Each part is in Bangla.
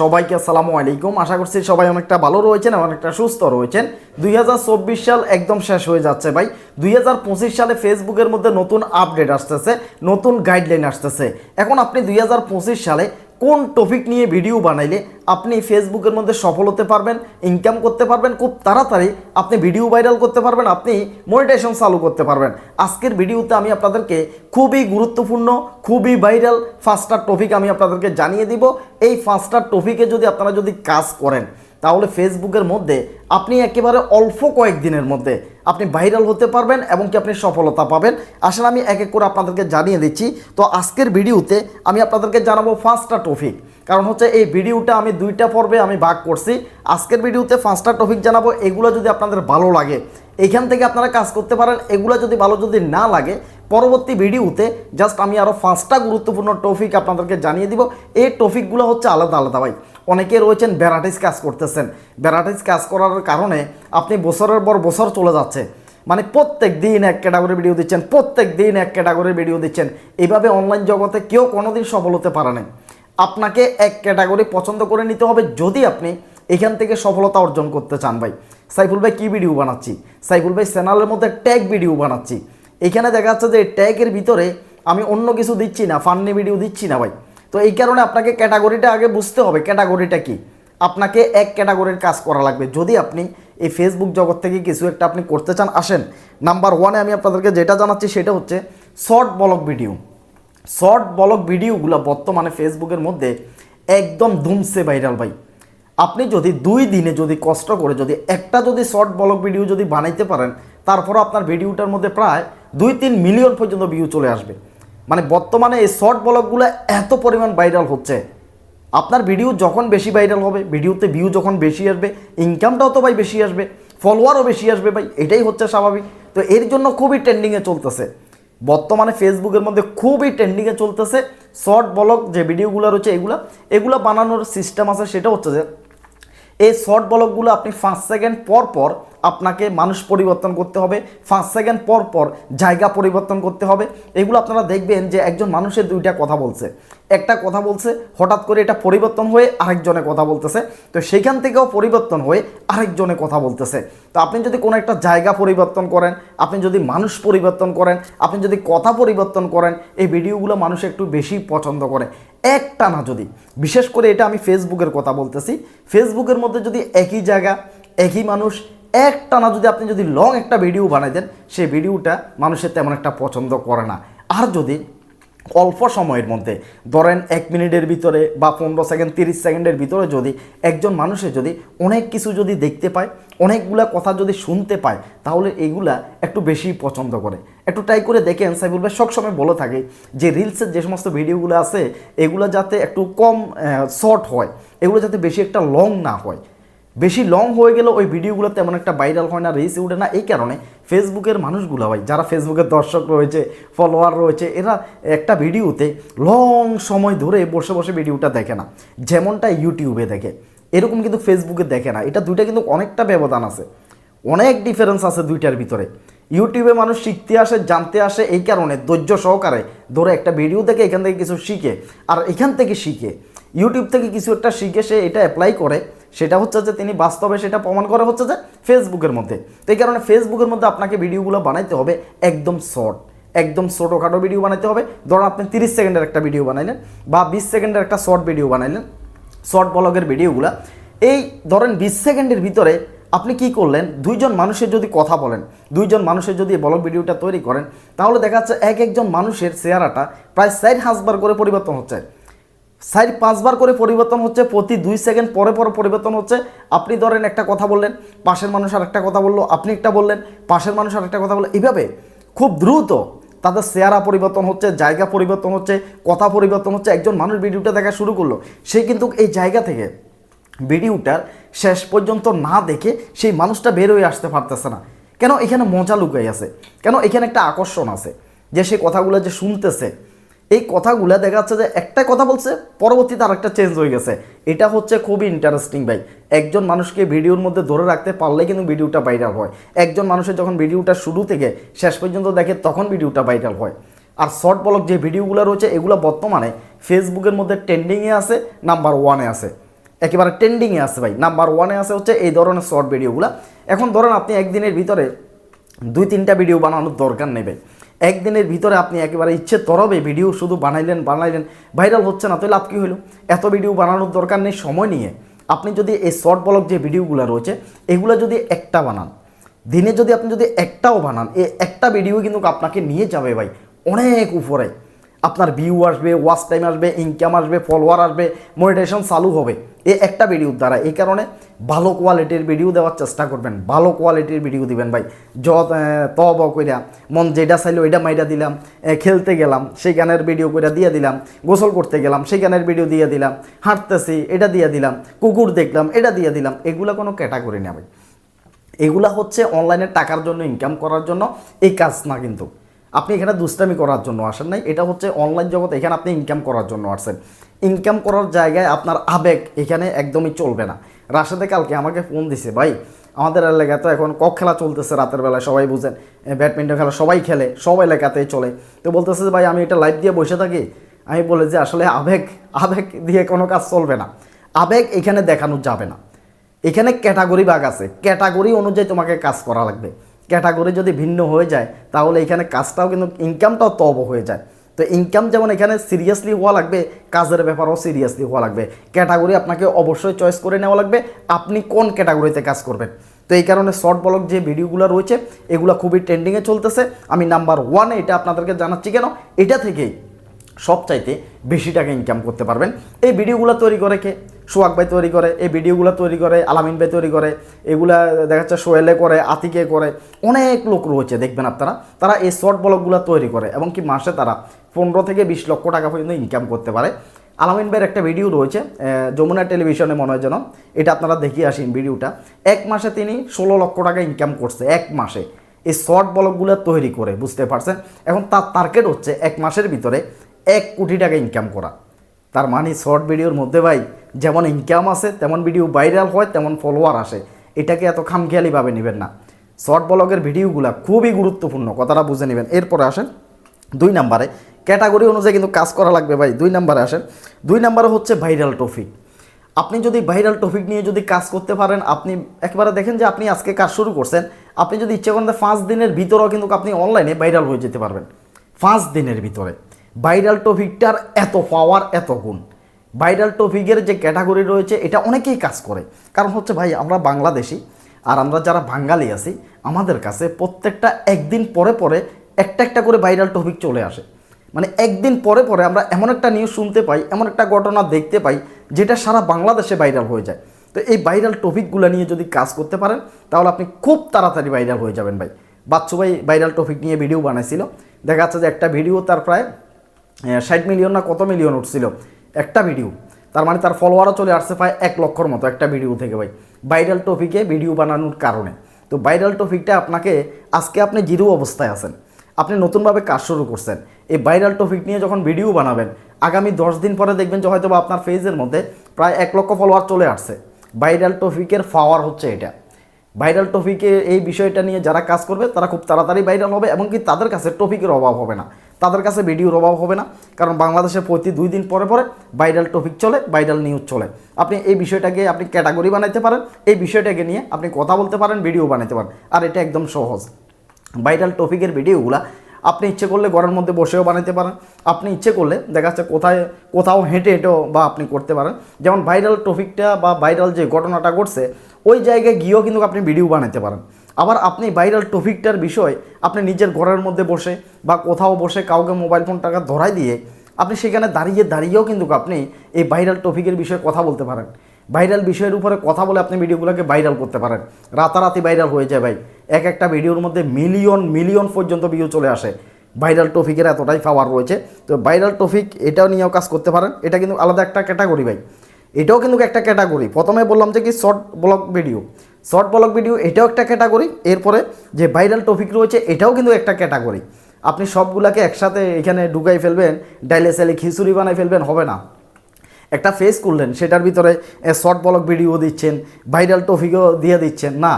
সবাইকে আসসালামু আলাইকুম। আশা করছি সবাই অনেকটা ভালো রয়েছেন অনেকটা সুস্থ রয়েছেন। দুই হাজার চব্বিশ সাল একদম শেষ হয়ে যাচ্ছে ভাই। দুই হাজার পঁচিশ সালে ফেসবুকের মধ্যে নতুন আপডেট আসতেছে, নতুন গাইডলাইন আসতেছে। এখন আপনি দুই হাজার পঁচিশ সালে কোন টপিক নিয়ে ভিডিও বানাইলে আপনি ফেসবুকের মধ্যে সফল হতে পারবেন ইনকাম করতে পারবেন, খুব তাড়াতাড়ি আপনি ভিডিও ভাইরাল করতে পারবেন, আপনি মনিটাইজেশন চালু করতে পারবেন। আজকের ভিডিওতে আমি আপনাদেরকে খুবই গুরুত্বপূর্ণ, খুবই ভাইরাল ফাস্টার টপিক আমি আপনাদেরকে জানিয়ে দিব। এই ফাস্টার টপিকে যদি আপনারা যদি কাজ করেন, তাহলে ফেসবুকের মধ্যে আপনি একেবারে অল্প কয়েকদিনের মধ্যে আপনি ভাইরাল হতে পারবেন এবং কি আপনি সফলতা পাবেন। আসলে আমি এক এক করে আপনাদেরকে জানিয়ে দিচ্ছি। তো আজকের ভিডিওতে আমি আপনাদেরকে জানাব ফার্স্টটা টপিক কারণ হচ্ছে এই ভিডিওটা আমি দুইটা পর্বে আমি ভাগ করছি। আজকের ভিডিওতে পাঁচটা টপিক জানাব। এগুলো যদি আপনাদের ভালো লাগে, এখান থেকে আপনারা কাজ করতে পারেন। এগুলো যদি ভালো যদি না লাগে পরবর্তী ভিডিওতে জাস্ট আমি আরও পাঁচটা গুরুত্বপূর্ণ টপিক আপনাদেরকে জানিয়ে দিব। এই টপিকগুলো হচ্ছে আলাদা আলাদা ভাই। অনেকে রয়েছেন ব্যারাটাইজ কাজ করতেছেন। ব্যারাটাইজ কাজ করার কারণে আপনি বছরের পর বছর চলে যাচ্ছে। মানে প্রত্যেক দিন এক ক্যাটাগরি ভিডিও দিচ্ছেন, প্রত্যেক দিন এক ক্যাটাগরি ভিডিও দিচ্ছেন। এইভাবে অনলাইন জগতে কেউ কোনোদিন সফল হতে পারে না আপনাকে এক ক্যাটাগরি পছন্দ করে নিতে হবে যদি আপনি এখান থেকে সফলতা অর্জন করতে চান ভাই। সাইফুল ভাই, কী ভিডিও বানাচ্ছি? সাইফুল ভাই চ্যানেলের মধ্যে ট্যাগ ভিডিও বানাচ্ছি। এখানে দেখা যাচ্ছে যে ট্যাগের ভিতরে আমি অন্য কিছু দিচ্ছি না ফান্নি ভিডিও দিচ্ছি না ভাই। তো এই কারণে আপনাকে ক্যাটাগরিটা আগে বুঝতে হবে ক্যাটাগরিটা কি? আপনাকে এক ক্যাটাগরির কাজ করা লাগবে। যদি আপনি এই ফেসবুক জগৎ থেকে কিছু একটা আপনি করতে চান, আসেন। নাম্বার ওয়ানে আমি আপনাদেরকে যেটা জানাচ্ছি সেটা হচ্ছে short blog video short blog ভিডিওগুলো বর্তমানে ফেসবুকের মধ্যে একদম ধুমসে ভাইরাল ভাই। আপনি যদি দুই দিনে যদি কষ্ট করে যদি একটা যদি শর্ট ব্লগ ভিডিও যদি বানাইতে পারেন, তারপরও আপনার ভিডিওটার মধ্যে প্রায় দুই তিন মিলিয়ন পর্যন্ত ভিউ চলে আসবে। মানে বর্তমানে এই শর্ট ব্লগগুলো এত পরিমাণ ভাইরাল হচ্ছে। আপনার ভিডিও যখন বেশি ভাইরাল হবে ভিডিওতে ভিউ যখন বেশি আসবে ইনকামটাও তো ভাই বেশি আসবে ফলোয়ারও বেশি আসবে ভাই, এটাই হচ্ছে স্বাভাবিক। তো এর জন্য খুবই ট্রেন্ডিংয়ে চলতেছে। বর্তমানে ফেসবুকের মধ্যে খুবই ট্রেন্ডিংয়ে চলতেছে শর্ট ব্লগ যে ভিডিওগুলো রয়েছে এগুলো এগুলো বানানোর সিস্টেম আছে, সেটা হচ্ছে যে, এই শর্ট ব্লগগুলো আপনি পাঁচ সেকেন্ড পর পর আপনাকে মানুষ পরিবর্তন করতে হবে। পাঁচ সেকেন্ড পর পর জায়গা পরিবর্তন করতে হবে। এগুলো আপনারা দেখবেন যে একজন মানুষের দুইটা কথা বলছে। একটা কথা বলছে, হঠাৎ করে এটা পরিবর্তন হয়ে আরেকজনে কথা বলতেছে। তো সেইখান থেকেও পরিবর্তন হয়ে আরেকজনে কথা বলতেছে। তো আপনি যদি কোনো একটা জায়গা পরিবর্তন করেন, আপনি যদি মানুষ পরিবর্তন করেন, আপনি যদি কথা পরিবর্তন করেন, এই ভিডিওগুলো মানুষ একটু বেশি পছন্দ করে। একটা না যদি। বিশেষ করে এটা আমি ফেসবুকের কথা বলতেছি। ফেসবুকের মধ্যে যদি একই জায়গা, একই মানুষ একটা না যদি আপনি যদি লং একটা ভিডিও বানাই দেন, সেই ভিডিওটা মানুষের তেমন একটা পছন্দ করে না। আর যদি অল্প সময়ের মধ্যে, ধরেন এক মিনিটের ভিতরে বা পনেরো সেকেন্ড তিরিশ সেকেন্ডের ভিতরে যদি একজন মানুষের যদি অনেক কিছু যদি দেখতে পায়, অনেকগুলা কথা যদি শুনতে পায়, তাহলে এগুলা একটু বেশি পছন্দ করে। একটু ট্রাই করে দেখেন সাইবুল ভাই সবসময় বলে থাকে যে রিলসের যে সমস্ত ভিডিওগুলো আছে, এগুলো যাতে একটু কম শর্ট হয়, এগুলো যাতে বেশি একটা লং না হয়। বেশি লং হয়ে গেলে ওই ভিডিওগুলো তেমন একটা ভাইরাল হয় না রিচ উঠে না। এই কারণে ফেসবুকের মানুষগুলো ভাই, যারা ফেসবুকের দর্শক রয়েছে ফলোয়ার রয়েছে, এরা একটা ভিডিওতে লং সময় ধরে বসে বসে ভিডিওটা দেখে না। যেমনটা ইউটিউবে দেখে। এরকম কিন্তু ফেসবুকে দেখে না। এটা দুইটা কিন্তু অনেকটা ব্যবধান আছে। অনেক ডিফারেন্স আছে দুইটার ভিতরে। ইউটিউবে মানুষ শিখতে আসে, জানতে আসে, এই কারণে ধৈর্য সহকারে ধরে একটা ভিডিও দেখে এখান থেকে কিছু শিখে। আর এখান থেকে শিখে। ইউটিউব থেকে কিছু একটা শিখে সে এটা অ্যাপ্লাই করে। সেটা হচ্ছে যে তিনি বাস্তবে সেটা প্রমাণ করা হচ্ছে যে ফেসবুকের মধ্যে। তো এই কারণে ফেসবুকের মধ্যে আপনাকে ভিডিওগুলো বানাইতে হবে একদম শর্ট। একদম ছোটোখাটো ভিডিও বানাইতে হবে। ধরুন আপনি তিরিশ সেকেন্ডের একটা ভিডিও বানাইলেন বা বিশ সেকেন্ডের একটা শর্ট ভিডিও বানাইলেন, শর্ট ব্লগের ভিডিওগুলো। এই ধরেন বিশ সেকেন্ডের ভিতরে আপনি কি করলেন? দুইজন মানুষের যদি কথা বলেন, দুইজন মানুষের যদি ব্লগ ভিডিওটা তৈরি করেন, তাহলে দেখা যাচ্ছে এক একজন মানুষের চেহারাটা প্রায় চার হাজার করে পরিবর্তন হচ্ছে। সাইড পাঁচবার করে পরিবর্তন হচ্ছে, প্রতি দুই সেকেন্ড পরে পরে পরিবর্তন হচ্ছে। আপনি ধরেন একটা কথা বললেন, পাশের মানুষ আর একটা কথা বলল, আপনি একটা বললেন, পাশের মানুষ আর একটা কথা বলল। এইভাবে খুব দ্রুত তাদের চেহারা পরিবর্তন হচ্ছে, জায়গা পরিবর্তন হচ্ছে, কথা পরিবর্তন হচ্ছে। একজন মানুষ ভিডিওটা দেখা শুরু করল, সে কিন্তু এই জায়গা থেকে ভিডিওটার শেষ পর্যন্ত না দেখে সেই মানুষটা বের হয়ে আসতে পারতেছে না। কেন? এখানে মজা লুকাই আছে। কেন? এখানে একটা আকর্ষণ আছে যে সে কথাগুলো যে শুনতেছে এই কথাগুলো দেখা যাচ্ছে যে একটা কথা বলছে, পরবর্তীতে আরেকটা চেঞ্জ হয়ে গেছে। এটা হচ্ছে খুবই ইন্টারেস্টিং ভাই। একজন মানুষকে ভিডিওর মধ্যে ধরে রাখতে পারলে কিন্তু ভিডিওটা ভাইরাল হয়। একজন মানুষের যখন ভিডিওটা শুরু থেকে শেষ পর্যন্ত দেখে, তখন ভিডিওটা ভাইরাল হয়। আর শর্ট ব্লগ যে ভিডিওগুলো রয়েছে, এগুলো বর্তমানে ফেসবুকের মধ্যে ট্রেন্ডিংয়ে আছে নাম্বার ওয়ানে আছে। একেবারে ট্রেন্ডিংয়ে আছে ভাই। নাম্বার ওয়ানে আছে হচ্ছে এই ধরনের শর্ট ভিডিওগুলো এখন ধরেন আপনি একদিনের ভিতরে দুই তিনটা ভিডিও বানানোর দরকার নেই ভাই। একদিনের ভিতরে আপনি একেবারে ইচ্ছে তরবে ভিডিও শুধু বানাইলেন বানাইলেন ভাইরাল হচ্ছে না তো লাভ কী হলো? এত ভিডিও বানানোর দরকার নেই, সময় নিয়ে। আপনি যদি এই শর্ট ব্লগ যে ভিডিওগুলো রয়েছে, এগুলো যদি একটা বানান, দিনে যদি আপনি যদি একটাও বানান, এই একটা ভিডিও কিন্তু আপনাকে নিয়ে যাবে ভাই, অনেক উপরে। আপনার ভিউ আসবে ওয়াচ টাইম আসবে ইনকাম আসবে ফলোয়ার আসবে মনিটাইজেশন চালু হবে। এই একটা ভিডিওর দ্বারা। এই কারণে ভালো কোয়ালিটির ভিডিও দেওয়ার চেষ্টা করবেন। ভালো কোয়ালিটির ভিডিও দিবেন ভাই। যত ব কইরা, মন যেটা চাইলো ওইটা মাইটা দিলাম খেলতে গেলাম, সেই গানের ভিডিও কইরা দিয়ে দিলাম, গোসল করতে গেলাম, সেই গানের ভিডিও দিয়ে দিলাম, হাঁটতেছি, এটা দিয়ে দিলাম, কুকুর দেখলাম, এটা দিয়ে দিলাম, এগুলো কোনো ক্যাটাগরি না ভাই। এগুলা হচ্ছে অনলাইনে টাকার জন্য ইনকাম করার জন্য, এই কাজ না কিন্তু। আপনি এখানে দুষ্টামি করার জন্য আসেন নাই। এটা হচ্ছে অনলাইন জগৎ এখানে আপনি ইনকাম করার জন্য আসছেন। ইনকাম করার জায়গায় আপনার আবেগ এখানে একদমই চলবে না। রাশেদে কালকে আমাকে ফোন দিছে, ভাই, আমাদের এলাকায় তো এখন কক খেলা চলতেছে রাতের বেলায়, সবাই বুঝেন। ব্যাডমিন্টন খেলা সবাই খেলে, সব এলাকাতেই চলে। তো বলতেছে ভাই, আমি এটা লাইভ দিয়ে বসে থাকি। আমি বলে যে, আসলে আবেগ আবেগ দিয়ে কোনো কাজ চলবে না। আবেগ এখানে দেখানো যাবে না। এখানে ক্যাটাগরি ভাগ আছে। ক্যাটাগরি অনুযায়ী তোমাকে কাজ করা লাগবে। ক্যাটাগরি যদি ভিন্ন হয়ে যায়, তাহলে এখানে কাজটাও কিন্তু ইনকামটাও তব হয়ে যায়। তো ইনকাম যেমন এখানে সিরিয়াসলি হওয়া লাগবে, কাজের ব্যাপারও সিরিয়াসলি হওয়া লাগবে। ক্যাটাগরি আপনাকে অবশ্যই চয়েস করে নেওয়া লাগবে, আপনি কোন ক্যাটাগরিতে কাজ করবেন। তো এই কারণে শর্ট ব্লগ যে ভিডিওগুলো রয়েছে, এগুলো খুবই ট্রেন্ডিংয়ে চলতেছে। আমি নাম্বার ওয়ানে এটা আপনাদেরকে জানাচ্ছি কেন? এটা থেকেই সবচাইতে বেশি টাকা ইনকাম করতে পারবেন। এই ভিডিওগুলো তৈরি করে কে? সোহাগ ভাই তৈরি করে, এই ভিডিওগুলো তৈরি করে, আলামিন ভাই তৈরি করে, এগুলা দেখা যাচ্ছে সোহেলে করে, আতিকে করে, অনেক লোক রয়েছে, দেখবেন আপনারা। তারা এই শর্ট ব্লগগুলো তৈরি করে এবং কি মাসে তারা পনেরো থেকে বিশ লক্ষ টাকা পর্যন্ত ইনকাম করতে পারে। আলামিন ভাইয়ের একটা ভিডিও রয়েছে যমুনা টেলিভিশনে মনে হয় যেন, এটা আপনারা দেখিয়ে আসেন ভিডিওটা। এক মাসে তিনি ষোলো লক্ষ টাকা ইনকাম করছে, এক মাসে। এই শর্ট ব্লগগুলো তৈরি করে, বুঝতে পারছেন? এখন তার টার্গেট হচ্ছে এক মাসের ভিতরে এক কোটি টাকা ইনকাম করা। তার মানে শর্ট ভিডিওর মধ্যে ভাই, যেমন ইনকাম আছে তেমন ভিডিও ভাইরাল হয়, তেমন ফলোয়ার আসে। এটাকে এত খামখেয়ালিভাবে নেবেন না। শর্ট ব্লগের ভিডিওগুলো খুবই গুরুত্বপূর্ণ, কথাটা বুঝে নেবেন। এরপরে আসেন দুই নাম্বারে ক্যাটাগরি অনুযায়ী কিন্তু কাজ করা লাগবে ভাই, দুই নাম্বারে আসেন। দুই নাম্বারে হচ্ছে ভাইরাল টপিক আপনি যদি ভাইরাল টপিক নিয়ে যদি কাজ করতে পারেন, আপনি একবারে দেখেন যে আপনি আজকে কাজ শুরু করছেন, আপনি যদি ইচ্ছে করেন পাঁচ দিনের ভিতরেও কিন্তু আপনি অনলাইনে ভাইরাল হয়ে যেতে পারবেন। পাঁচ দিনের ভিতরে। ভাইরাল টপিকটার এত পাওয়ার এত গুণ। ভাইরাল টপিকের যে ক্যাটাগরি রয়েছে, এটা অনেকেই কাজ করে। কারণ হচ্ছে ভাই, আমরা বাংলাদেশি আর আমরা যারা বাঙালি আছি, আমাদের কাছে প্রত্যেকটা একদিন পরে পরে একটা একটা করে ভাইরাল টপিক চলে আসে। মানে একদিন পরে পরে আমরা এমন একটা নিউজ শুনতে পাই, এমন একটা ঘটনা দেখতে পাই, যেটা সারা বাংলাদেশে ভাইরাল হয়ে যায়। তো এই ভাইরাল টপিকগুলো নিয়ে যদি কাজ করতে পারেন, তাহলে আপনি খুব তাড়াতাড়ি ভাইরাল হয়ে যাবেন ভাই। বাচ্চু ভাই ভাইরাল টপিক নিয়ে ভিডিও বানাইছিল। দেখা যাচ্ছে যে একটা ভিডিও তার প্রায় ষাট মিলিয়ন না কত মিলিয়ন উঠছিল? একটা ভিডিও। তার মানে তার ফলোয়ারও চলে আসছে প্রায় এক লক্ষর মতো একটা ভিডিও থেকে ভাই। ভাইরাল টপিকে ভিডিও বানানোর কারণে। তো ভাইরাল টপিকটা আপনাকে আজকে আপনি জিরো অবস্থায় আছেন। আপনি নতুনভাবে কাজ শুরু করছেন। এই ভাইরাল টপিক নিয়ে যখন ভিডিও বানাবেন, আগামী দশ দিন পরে দেখবেন যে হয়তো আপনার ফেজের মধ্যে প্রায় এক লক্ষ ফলোয়ার চলে আসছে। ভাইরাল টপিকের পাওয়ার হচ্ছে এটা। ভাইরাল টপিকে এই বিষয়টা নিয়ে যারা কাজ করবে, তারা খুব তাড়াতাড়ি ভাইরাল হবে এবং কি তাদের কাছে টপিকের অভাব হবে না। তাদের কাছে ভিডিওর অভাব হবে না। কারণ বাংলাদেশে প্রতি দুই দিন পরে পরে ভাইরাল টপিক চলে ভাইরাল নিউজ চলে। আপনি এই বিষয়টাকে আপনি ক্যাটাগরি বানাইতে পারেন, এই বিষয়টাকে নিয়ে আপনি কথা বলতে পারেন ভিডিও বানাইতে পারেন। আর এটা একদম সহজ। ভাইরাল টপিকের ভিডিওগুলা আপনি ইচ্ছে করলে ঘরের মধ্যে বসেও বানাতে পারেন। আপনি ইচ্ছে করলে, দেখা যাচ্ছে কোথায়, কোথাও হেঁটে হেঁটেও বা আপনি করতে পারেন। যেমন ভাইরাল টপিকটা বা ভাইরাল যে ঘটনাটা ঘটছে, ওই জায়গায় গিয়েও কিন্তু আপনি ভিডিও বানাতে পারেন। আবার আপনি ভাইরাল টপিকটার বিষয় আপনি নিজের ঘরের মধ্যে বসে বা কোথাও বসে কাউকে মোবাইল ফোনটাকে ধরাই দিয়ে, আপনি সেখানে দাঁড়িয়ে দাঁড়িয়েও কিন্তু আপনি এই ভাইরাল টপিকের বিষয়ে কথা বলতে পারেন। ভাইরাল বিষয়ের উপরে কথা বলে আপনি ভিডিওগুলোকে ভাইরাল করতে পারেন। রাতারাতি ভাইরাল হয়ে যায় ভাই। এক একটা ভিডিওর মধ্যে মিলিয়ন মিলিয়ন পর্যন্ত ভিউ চলে আসে। ভাইরাল টপিকের এতটাই পাওয়ার রয়েছে। তো ভাইরাল টপিক এটাও নিয়েও কাজ করতে পারেন। এটা কিন্তু আলাদা একটা ক্যাটাগরি ভাই। এটাও কিন্তু একটা ক্যাটাগরি প্রথমে বললাম যে কি short blog video short blog video এটাও একটা ক্যাটাগরি এরপরে যে ভাইরাল টপিক রয়েছে, এটাও কিন্তু একটা ক্যাটাগরি আপনি সবগুলাকে একসাথে এখানে ঢুকাই ফেলবেন, ডাইলে সেলে খিচুড়ি বানাই ফেলবেন, হবে না। একটা ফেস করলেন, সেটার ভিতরে শর্ট ব্লগ ভিডিও দিচ্ছেন ভাইরাল টপিকও দিয়ে দিচ্ছেন, না।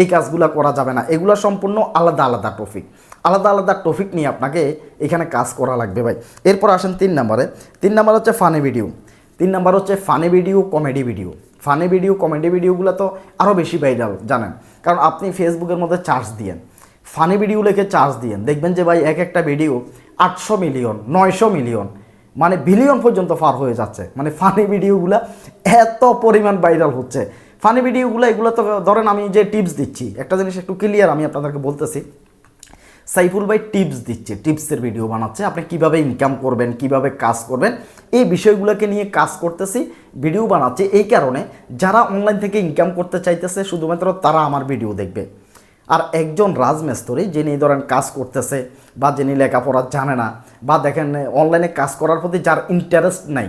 এই কাজগুলো করা যাবে না। এগুলো সম্পূর্ণ আলাদা আলাদা টপিক আলাদা আলাদা টপিক নিয়ে আপনাকে এখানে কাজ করা লাগবে ভাই। এরপর আসেন তিন নম্বরে। তিন নম্বর হচ্ছে ফানি ভিডিও তিন নাম্বার হচ্ছে funny video comedy video funny video comedy ভিডিওগুলো তো আরও বেশি ভাইরাল জানেন? কারণ আপনি ফেসবুকের মধ্যে চার্জ দিয়েন। ফানি ভিডিও লেখে চার্জ দিয়েন। দেখবেন যে ভাই এক একটা ভিডিও আটশো মিলিয়ন নয়শো মিলিয়ন মানে বিলিয়ন পর্যন্ত পার হয়ে যাচ্ছে। মানে ফানি ভিডিওগুলো এত পরিমাণ ভাইরাল হচ্ছে। ফানি ভিডিওগুলো এগুলো তো ধরেন আমি যে টিপস দিচ্ছি, একটা জিনিস একটু ক্লিয়ার আমি আপনাদেরকে বলতেছি। সাইফুল ভাই টিপস দিচ্ছে টিপসের ভিডিও বানাচ্ছে, আপনি কীভাবে ইনকাম করবেন, কীভাবে কাজ করবেন, এই বিষয়গুলোকে নিয়ে কাজ করতেছি ভিডিও বানাচ্ছে, এই কারণে যারা অনলাইন থেকে ইনকাম করতে চাইতেছে, শুধুমাত্র তারা আমার ভিডিও দেখবে। আর একজন রাজমিস্ত্রি যিনি ধরেন কাজ করতেছে, বা যিনি লেখাপড়া জানে না, বা দেখেন অনলাইনে কাজ করার প্রতি যার ইন্টারেস্ট নাই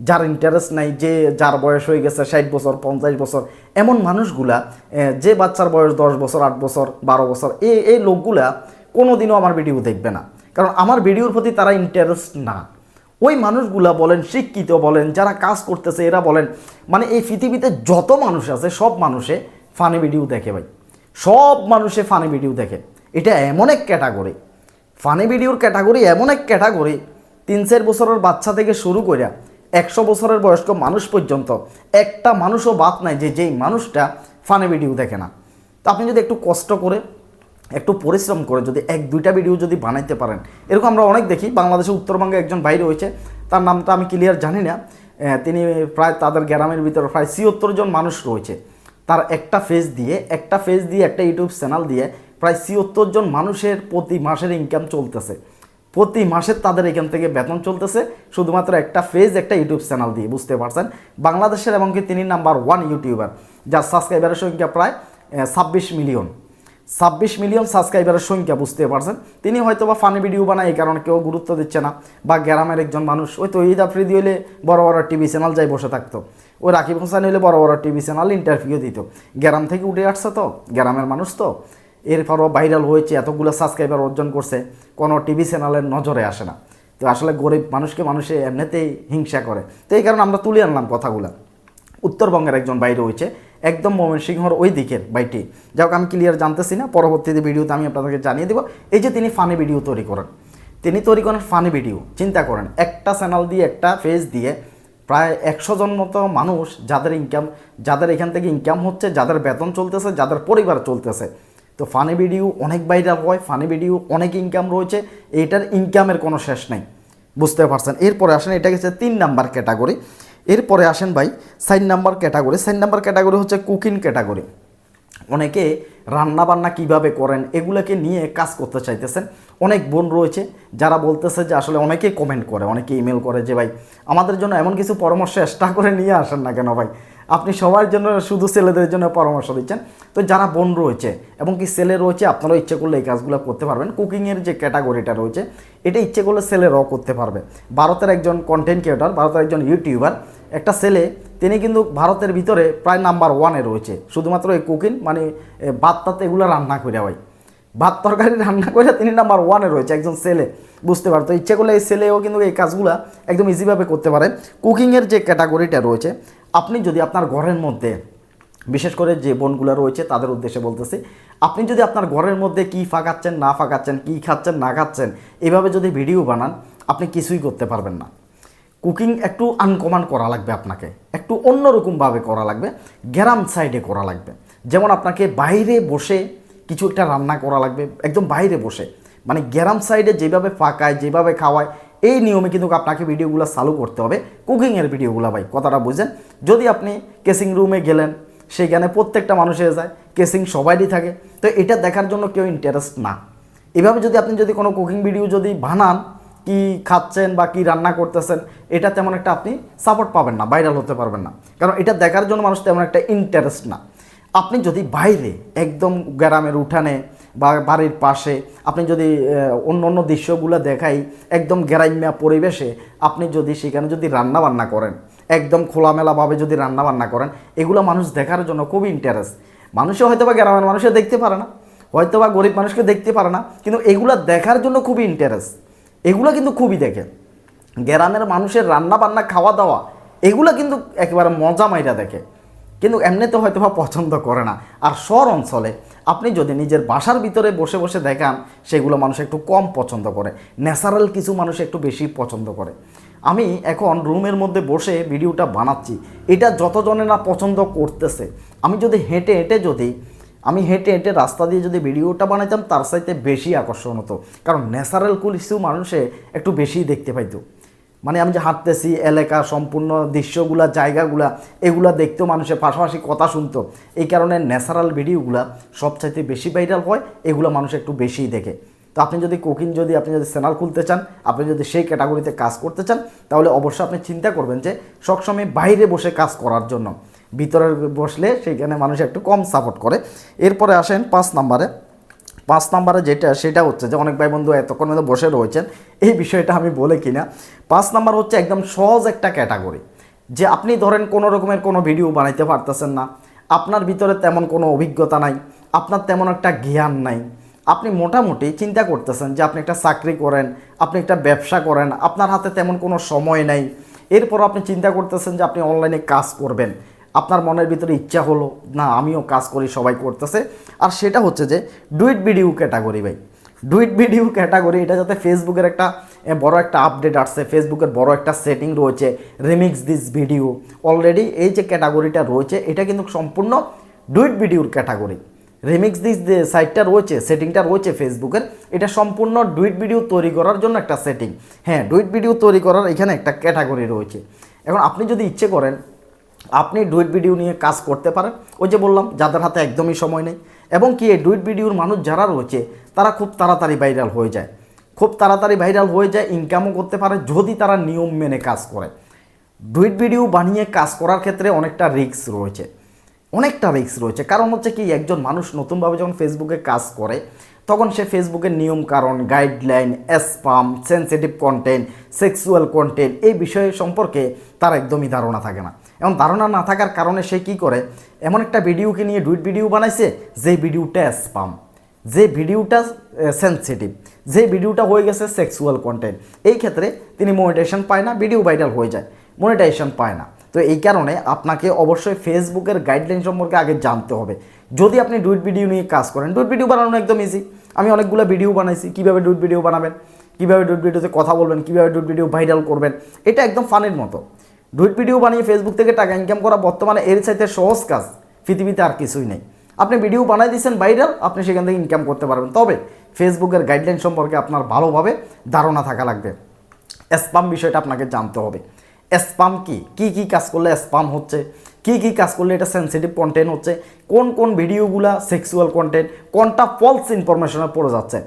যার ইন্টারেস্ট নাই, যে যার বয়স হয়ে গেছে ষাট বছর, পঞ্চাশ বছর, এমন মানুষগুলা যে বাচ্চার বয়স দশ বছর, আট বছর, বারো বছর এই এই লোকগুলা কোনোদিনও আমার ভিডিও দেখবে না। কারণ আমার ভিডিওর প্রতি তারা ইন্টারেস্ট না। ওই মানুষগুলা বলেন, শিক্ষিত বলেন, যারা কাজ করতেছে, এরা বলেন মানে এই পৃথিবীতে যত মানুষ আছে, সব মানুষে ফানি ভিডিও দেখে ভাই। সব মানুষে ফানি ভিডিও দেখে। এটা এমন এক ক্যাটাগরি ফানি ভিডিওর ক্যাটাগরি এমন এক ক্যাটাগরি তিন চার বছরের বাচ্চা থেকে শুরু করে একশো বছরের বয়স্ক মানুষ পর্যন্ত একটা মানুষও বাদ নাই যে যেই মানুষটা ফানি ভিডিও দেখে না। তো আপনি যদি একটু কষ্ট করে, একটু পরিশ্রম করে যদি এক, দুইটা ভিডিও যদি বানাইতে পারেন, এরকম আমরা অনেক দেখি। বাংলাদেশে উত্তরবঙ্গে একজন বাইরে রয়েছে তার নামটা আমি ক্লিয়ার জানি না। তিনি প্রায় তাদের গ্রামের ভিতরে প্রায় ছিয়ত্তর জন মানুষ রয়েছে। তার একটা ফেজ দিয়ে, একটা ফেজ দিয়ে, একটা ইউটিউব চ্যানেল দিয়ে প্রায় ছিয়ত্তর জন মানুষের প্রতি মাসের ইনকাম চলতেছে। প্রতি মাসে তাদের এখান থেকে বেতন চলতেছে। শুধুমাত্র একটা ফেজ, একটা ইউটিউব চ্যানেল দিয়ে, বুঝতে পারছেন? বাংলাদেশের এবং কি তিনি নাম্বার ওয়ান ইউটিউবার, যার সাবস্ক্রাইবারের সংখ্যা প্রায় ছাব্বিশ মিলিয়ন। ছাব্বিশ মিলিয়ন সাবস্ক্রাইবারের সংখ্যা, বুঝতে পারছেন? তিনি হয়তো বা ফানি ভিডিও বানায়, এই কারণে কেউ গুরুত্ব দিচ্ছে না, বা গ্রামের একজন মানুষ, ওই তো ঈদ আফ্রিদি হইলে বড় বড় টিভি চ্যানেল যাই বসে থাকতো। ওই রাকিব হোসেন হইলে বড় বড় টিভি চ্যানেল ইন্টারভিউ দিত। গ্রাম থেকে উঠে আসছে তো, গ্রামের মানুষ তো। এরপরও ভাইরাল হয়েছে, এতগুলো সাবস্ক্রাইবার অর্জন করছে, কোনো টিভি চ্যানেলের নজরে আসে না। তো আসলে গরিব মানুষকে মানুষে এমনিতেই হিংসা করে। তো এই কারণে আমরা তুলে আনলাম কথাগুলো। উত্তরবঙ্গের একজন বাইরে হয়েছে একদম ময়মনসিংহর ওই দিকের বাইটি যাই হোক, আমি ক্লিয়ার জানতেছি না, পরবর্তীতে ভিডিওতে আমি আপনাদেরকে জানিয়ে দেবো। এই যে তিনি ফানি ভিডিও তৈরি করেন। তিনি তৈরি করেন ফানি ভিডিও চিন্তা করেন। একটা চ্যানেল দিয়ে, একটা পেজ দিয়ে প্রায় একশো জন মতো মানুষ যাদের ইনকাম যাদের এখান থেকে ইনকাম হচ্ছে, যাদের বেতন চলতেছে, যাদের পরিবার চলতেছে তো ফানি ভিডিও অনেক ভাইরাল হয় ফানি ভিডিও অনেক ইনকাম রয়েছে এইটার ইনকামের কোনো শেষ নাই। বুঝতে পারছেন? এরপরে আসেন এটা গেছে তিন নাম্বার ক্যাটাগরি এরপরে আসেন ভাই সাইন নাম্বার ক্যাটাগরি সাইন নাম্বার ক্যাটাগরি হচ্ছে কুকিং ক্যাটাগরি অনেকে রান্না বান্না কীভাবে করেন, এগুলোকে নিয়ে কাজ করতে চাইতেছেন। অনেক বোন রয়েছে যারা বলতেছে যে আসলে অনেকেই কমেন্ট করে, অনেকে ইমেল করে যে, ভাই, আমাদের জন্য এমন কিছু পরামর্শ এক্সট্রা করে নিয়ে আসেন না কেন ভাই? আপনি সবার জন্য শুধু ছেলেদের জন্য পরামর্শ দিচ্ছেন। তো যারা বোন রয়েছে এবং কি ছেলে রয়েছে আপনারাও ইচ্ছে করলে এই কাজগুলো করতে পারবেন। কুকিংয়ের যে ক্যাটাগরিটা রয়েছে, এটা ইচ্ছে করলে ছেলেরাও করতে পারবে। ভারতের একজন কন্টেন্ট ক্রিয়েটার ভারতের একজন ইউটিউবার একটা ছেলে, তিনি কিন্তু ভারতের ভিতরে প্রায় নাম্বার ওয়ানে রয়েছে। শুধুমাত্র এই কুকিং মানে ভাত টাত এগুলো রান্না করে হয় ভাত তরকারি রান্না করে তিনি নাম্বার ওয়ানে রয়েছে একজন ছেলে, বুঝতে পারতো ইচ্ছে করলে এই ছেলেও কিন্তু এই কাজগুলো একদম ইজিভাবে করতে পারে। কুকিংয়ের যে ক্যাটাগরিটা রয়েছে আপনি যদি আপনার ঘরের মধ্যে, বিশেষ করে যে বোনগুলো রয়েছে তাদের উদ্দেশ্যে বলতেছি, আপনি যদি আপনার ঘরের মধ্যে কি ফাঁকাচ্ছেন, না ফাঁকাচ্ছেন, কি খাচ্ছেন, না খাচ্ছেন, এভাবে যদি ভিডিও বানান, আপনি কিছুই করতে পারবেন না। কুকিং একটু আনকমান করা লাগবে আপনাকে, একটু অন্যরকমভাবে করা লাগবে, গ্রাম সাইডে করা লাগবে। যেমন আপনাকে বাইরে বসে কিছু একটা রান্না করা লাগবে, একদম বাইরে বসে। মানে গ্রাম সাইডে যেভাবে ফাঁকায়, যেভাবে খাওয়ায় এই নিয়মে কিন্তু আপনাকে ভিডিওগুলো চালু করতে হবে কুকিংয়ের ভিডিওগুলো ভাই, কথাটা বুঝেন যদি আপনি কেসিং রুমে গেলেন সেইখানে প্রত্যেকটা মানুষ এসে যায় কেসিং সবাইরই থাকে, তো এটা দেখার জন্য কেউ ইন্টারেস্ট না। এভাবে যদি আপনি যদি কোনো কুকিং ভিডিও যদি বানান, কি খাচ্ছেন বা কি রান্না করতেছেন, এটা তেমন একটা আপনি সাপোর্ট পাবেন না ভাইরাল হতে পারবেন না। কারণ এটা দেখার জন্য মানুষ তেমন একটা ইন্টারেস্ট না। আপনি যদি বাইরে একদম গ্রামের উঠানে বা বাড়ির পাশে, আপনি যদি অন্য অন্য দৃশ্যগুলো দেখাই একদম গ্রাম্য পরিবেশে, আপনি যদি সেখানে যদি রান্না বান্না করেন, একদম খোলামেলাভাবে যদি রান্না বান্না করেন, এগুলো মানুষ দেখার জন্য খুবই ইন্টারেস্ট মানুষে হয়তো বা গ্রামের মানুষে দেখতে পারে না হয়তো বা গরিব মানুষকে দেখতে পারে না, কিন্তু এগুলো দেখার জন্য খুবই ইন্টারেস্ট এগুলো কিন্তু খুবই দেখে গ্রামের মানুষের রান্না বান্না খাওয়া দাওয়া এগুলো কিন্তু একেবারে মজা মাইরা দেখে। কিন্তু এমনিতে হয়তো বা পছন্দ করে না। আর শহর অঞ্চলে আপনি যদি নিজের বাসার ভিতরে বসে বসে দেখান, সেগুলো মানুষ একটু কম পছন্দ করে। ন্যাচারাল কিছু মানুষ একটু বেশি পছন্দ করে। আমি এখন রুমের মধ্যে বসে ভিডিওটা বানাচ্ছি। এটা যতজনে না পছন্দ করতেছে। আমি যদি হেঁটে হেঁটে যদি, আমি হেঁটে হেঁটে রাস্তা দিয়ে যদি ভিডিওটা বানাইতাম, তার সাথে বেশি আকর্ষণ হতো। কারণ ন্যাচারাল কিছু মানুষে একটু বেশি দেখতে পাইতো। মানে আমি যে হাঁটতেছি, এলাকা, সম্পূর্ণ দৃশ্যগুলা, জায়গাগুলা, এগুলা দেখতেও মানুষের পাশাপাশি কথা শুনতো। এই কারণে ন্যাচারাল ভিডিওগুলা সবচাইতে বেশি ভাইরাল হয়, এগুলো মানুষ একটু বেশিই দেখে। তো আপনি যদি কুকিং যদি আপনি যদি চ্যানেল খুলতে চান, আপনি যদি সেই ক্যাটাগরিতে কাজ করতে চান, তাহলে অবশ্যই আপনি চিন্তা করবেন যে সবসময় বাইরে বসে কাজ করার জন্য। ভিতরে বসলে সেইখানে মানুষ একটু কম সাপোর্ট করে। এরপরে আসেন পাঁচ নাম্বারে। পাঁচ নাম্বারে যেটা, সেটা হচ্ছে যে অনেক ভাই বন্ধু এতক্ষণ মধ্যে বসে রয়েছেন, এই বিষয়টা আমি বলে কিনা, পাঁচ নাম্বার হচ্ছে একদম সহজ একটা ক্যাটাগরি, যে আপনি ধরেন কোনো রকমের কোনো ভিডিও বানাইতে পারতেছেন না, আপনার ভিতরে তেমন কোনো অভিজ্ঞতা নাই, আপনার তেমন একটা জ্ঞান নাই, আপনি মোটামুটি চিন্তা করতেছেন যে আপনি একটা চাকরি করেন, আপনি একটা ব্যবসা করেন, আপনার হাতে তেমন কোনো সময় নাই এরপর আপনি চিন্তা করতেছেন যে আপনি অনলাইনে কাজ করবেন আপনার মনের ভিতরে ইচ্ছা হলো, না, আমিও কাজ করি, সবাই করতেছে। আর সেটা হচ্ছে যে, ডুইট ভিডিও ক্যাটাগরি ভাই। ডুইট ভিডিও ক্যাটাগরি, এটা যাতে ফেসবুকের একটা বড় একটা আপডেট আসছে ফেসবুকের বড় একটা সেটিং রয়েছে রিমিক্স দিস ভিডিও অলরেডি এই যে ক্যাটাগরিটা রয়েছে, এটা কিন্তু সম্পূর্ণ ডুইট ভিডিওর ক্যাটাগরি। রিমিক্স দিস সাইটটা রয়েছে সেটিংটা রয়েছে ফেসবুকের এটা সম্পূর্ণ ডুইট ভিডিও তৈরি করার জন্য একটা সেটিং হ্যাঁ ডুইট ভিডিও তৈরি করার এখানে একটা ক্যাটাগরি রয়েছে। এখন আপনি যদি ইচ্ছে করেন আপনি ডুইট ভিডিও নিয়ে কাজ করতে পারেন। ওই যে বললাম, যাদের হাতে একদমই সময় নেই। এবং কি, এই ডুইট ভিডিওর মানুষ যারা রয়েছে, তারা খুব তাড়াতাড়ি ভাইরাল হয়ে যায়। খুব তাড়াতাড়ি ভাইরাল হয়ে যায় ইনকামও করতে পারে, যদি তারা নিয়ম মেনে কাজ করে। ডুইট ভিডিও বানিয়ে কাজ করার ক্ষেত্রে অনেকটা রিস্ক রয়েছে। অনেকটা রিক্স রয়েছে। কারণ হচ্ছে কি, একজন মানুষ নতুনভাবে যখন ফেসবুকে কাজ করে, তখন সে ফেসবুকের নিয়ম কারণ guideline spam sensitive content sexual content এই বিষয় সম্পর্কে তার একদমই ধারণা থাকে না। এবং ধারণা না থাকার কারণে সে কি করে? এমন একটা ভিডিওকে নিয়ে ডুইট ভিডিও বানাইছে, যে ভিডিওটা স্পাম, যে ভিডিওটা সেন্সিটিভ যে ভিডিওটা হয়ে গেছে সেক্সুয়াল কন্টেন্ট এই ক্ষেত্রে তিনি মনিটাইজেশন পায় না ভিডিও ভাইরাল হয়ে যায়। মনিটাইজেশন পায় না। তো এই কারণে আপনাকে অবশ্যই ফেসবুকের গাইডলাইন সম্পর্কে আগে জানতে হবে। যদি আপনি ডুইট ভিডিও নিয়ে কাজ করেন, ডুইট ভিডিও বানানো একদম ইজি আমি অনেকগুলো ভিডিও বানাইছি, কীভাবে ডুইট ভিডিও বানাবেন, কীভাবে ডুইট ভিডিওতে কথা বলবেন, কীভাবে ডুইট ভিডিও ভাইরাল করবেন, এটা একদম ফানের মতো। ডুইট ভিডিও বানিয়ে ফেসবুক থেকে টাকা ইনকাম করা বর্তমানে এর চাইতে সহজ কাজ। পৃথিবীতে আর কিছুই নেই। আপনি ভিডিও বানাই দিয়েছেন ভাইরাল আপনি সেখান থেকে ইনকাম করতে পারবেন। তবে ফেসবুকের গাইডলাইন সম্পর্কে আপনার ভালোভাবে ধারণা থাকা লাগবে। স্পাম বিষয়টা আপনাকে জানতে হবে। স্পাম কি? কি কি কাজ করলে স্পাম হচ্ছে? কি কি কাজ করলে এটা সেন্সিটিভ কন্টেন্ট হচ্ছে? কোন কোন ভিডিওগুলা সেক্সুয়াল কন্টেন্ট কোনটা ফলস ইনফরমেশনে পড়ে যাচ্ছে?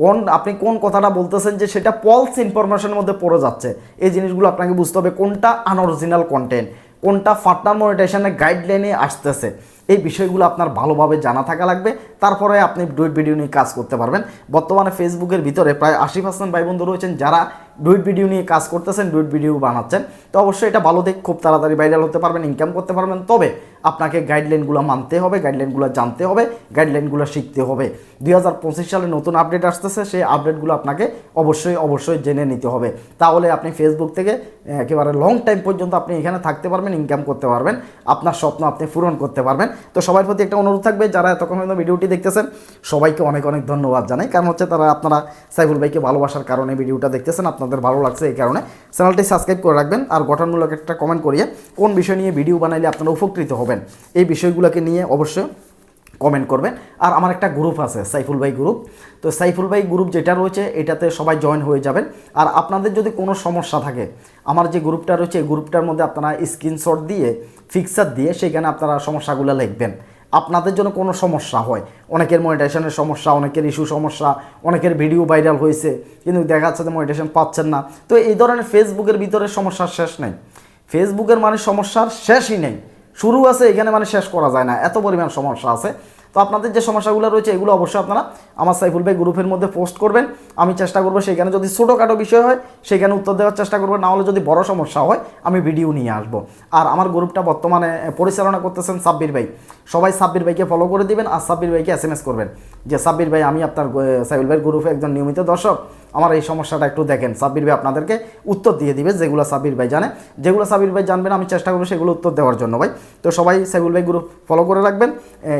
কোন, আপনি কোন কথাটা বলতেছেন যে সেটা পলস ইনফরমেশনের মধ্যে পড়ে যাচ্ছে? এই জিনিসগুলো আপনাকে বুঝতে হবে কোনটা আনঅরিজিনাল কন্টেন্ট কোনটা ফার্টার মনিটেশনের গাইডলাইনে আসতেছে। এই বিষয়গুলো আপনার ভালোভাবে জানা থাকা লাগবে, তারপরে আপনি ভিডিও নিয়ে কাজ করতে পারবেন। বর্তমানে ফেসবুকের ভিতরে প্রায় আশি পার্সেন্ট ভাই বন্ধু রয়েছেন যারা ডুইট ভিডিও নিয়ে কাজ করতেছেন, ডুইট ভিডিও বানাচ্ছেন। তো অবশ্যই এটা ভালো দিক খুব তাড়াতাড়ি ভাইরাল হতে পারবেন ইনকাম করতে পারবেন। তবে আপনাকে গাইডলাইনগুলো মানতে হবে গাইডলাইনগুলো জানতে হবে গাইডলাইনগুলো শিখতে হবে। দুই হাজার পঁচিশ সালে নতুন আপডেট আসতেছে, সেই আপডেটগুলো আপনাকে অবশ্যই অবশ্যই জেনে নিতে হবে। তাহলে আপনি ফেসবুক থেকে একেবারে লং টাইম পর্যন্ত আপনি এখানে থাকতে পারবেন ইনকাম করতে পারবেন। আপনার স্বপ্ন আপনি পূরণ করতে পারবেন। তো সবার প্রতি একটা অনুরোধ থাকবে, যারা এতক্ষণ পর্যন্ত ভিডিওটি দেখতেছেন, সবাইকে অনেক অনেক ধন্যবাদ জানাই। কারণ হচ্ছে তারা, আপনারা সাইফুল ভাইকে ভালোবাসার কারণে ভিডিওটা দেখতেছেন আপনাদের ভালো লাগছে এই কারণে, চ্যানেলটি সাবস্ক্রাইব করে রাখবেন আর গঠনমূলক একটা কমেন্ট করিয়ে কোন বিষয় নিয়ে ভিডিও বানাইলে আপনারা উপকৃত হবেন, এই বিষয়গুলোকে নিয়ে অবশ্যই কমেন্ট করবেন। আর আমার একটা গ্রুপ আছে, সাইফুল ভাই গ্রুপ তো সাইফুল ভাই গ্রুপ যেটা রয়েছে, এটাতে সবাই জয়েন হয়ে যাবেন। আর আপনাদের যদি কোনো সমস্যা থাকে, আমার যে গ্রুপটা রয়েছে, এই গ্রুপটার মধ্যে আপনারা স্ক্রিনশট দিয়ে ফিক্সার দিয়ে সেখানে আপনারা সমস্যাগুলো লিখবেন। আপনাদের জন্য কোনো সমস্যা হয়। অনেকের মনিটাইজেশনের সমস্যা, অনেকের ইস্যু সমস্যা, অনেকের ভিডিও ভাইরাল হয়েছে, কিন্তু দেখা যাচ্ছে যে মনিটাইজেশন পাচ্ছেন না। তো এই ধরনের ফেসবুকের ভিতরে সমস্যার শেষ নেই। ফেসবুকের মানে সমস্যার শেষই নেই। শুরু আছে, এখানে মানে শেষ করা যায় না। এত পরিমাণ সমস্যা আছে। আপনাদের যে সমস্যাগুলো রয়েছে, এগুলো অবশ্যই আপনারা আমার সাইফুল ভাই গ্রুপের মধ্যে পোস্ট করবেন। আমি চেষ্টা করব সেখানে যদি ছোটোখাটো বিষয় হয়, সেখানে উত্তর দেওয়ার চেষ্টা করব। না হলে যদি বড় সমস্যা হয়, আমি ভিডিও নিয়ে আসব। আর আমার গ্রুপটা বর্তমানে পরিচালনা করতেছেন সাব্বির ভাই। সবাই সাব্বির ভাইকে ফলো করে দিবেন আর সাব্বির ভাইকে এস করবেন। যে সাব্বির ভাই, আমি আপনার সাইফুল ভাইয়ের গ্রুপে একজন নিয়মিত দর্শক আমার এই সমস্যাটা একটু দেখেন। সাব্বির ভাই আপনাদেরকে উত্তর দিয়ে দিবে যেগুলো সাব্বির ভাই জানে। যেগুলো সাব্বির ভাই জানবেন আমি চেষ্টা করব সেগুলো উত্তর দেওয়ার জন্য ভাই। তো সবাই সাইবুল ভাই গ্রুপ ফলো করে রাখবেন।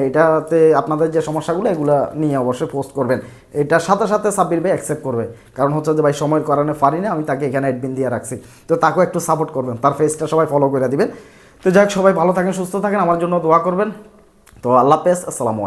এটাতে আপনাদের যে সমস্যাগুলো, এগুলো নিয়ে অবশ্যই পোস্ট করবেন। এটার সাথে সাথে সাব্বির ভাই অ্যাকসেপ্ট করবে। কারণ হচ্ছে যে ভাই, সময়ের কারণে পারি না, আমি তাকে এখানে অ্যাডমিন দিয়ে রাখছি। তো তাকেও একটু সাপোর্ট করবেন। তার ফেসটা সবাই ফলো করে দিবেন। তো যাক সবাই ভালো থাকেন, সুস্থ থাকেন, আমার জন্য দোয়া করবেন। তো আল্লাহ হাফেজ, আসসালামু আলাইকুম।